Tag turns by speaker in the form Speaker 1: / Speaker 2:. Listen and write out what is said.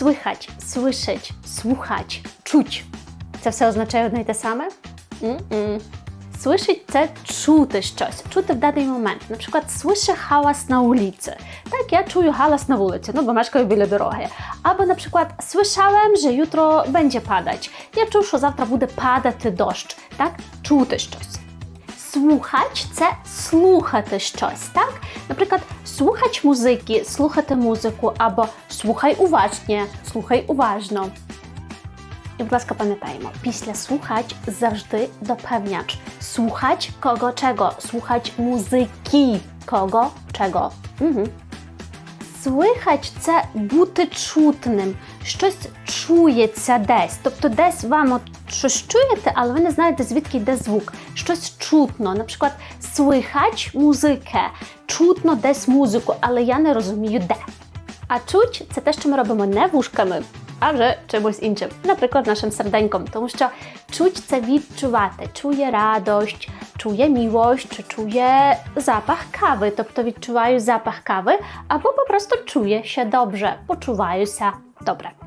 Speaker 1: Słychać, słyszeć, słuchać, чуть. Це все означає одне й те саме? М-м. Słyszeć це чути щось, чути в даний момент. Наприклад, słyszę hałas na ulicy. Так, я чую галас на вулиці, ну бо мешкаю біля дороги. Або, наприклад, słyszałem, że jutro będzie padać. Я чув, що завтра буде падати дощ. Так, чути щось. Słuchać це слухати щось, так? Наприклад, слухать музики, слухати музику, або слухай уважnie, слухай уважно. І, будь ласка, пам'ятаємо, після слухать завжди допевняч. Słuchać kogo czego? Słuchać muzyki kogo czego. Угу. Слухать це бути чутним. Щось чується десь. Тобто десь вам от щось чуєте, але ви не знаєте, звідки йде звук. Щось чутно. Наприклад, слухач музики. Чутно десь музику, але я не розумію де. А чуть це те, що ми робимо не вушками, а вже чимось іншим, наприклад, нашим серденьком, тому що чуть це відчувати, чує радость, чує miłość, чи чує запах кави, тобто відчуваю запах кави, або по prostu czuję się dobrze, почуваюся добре.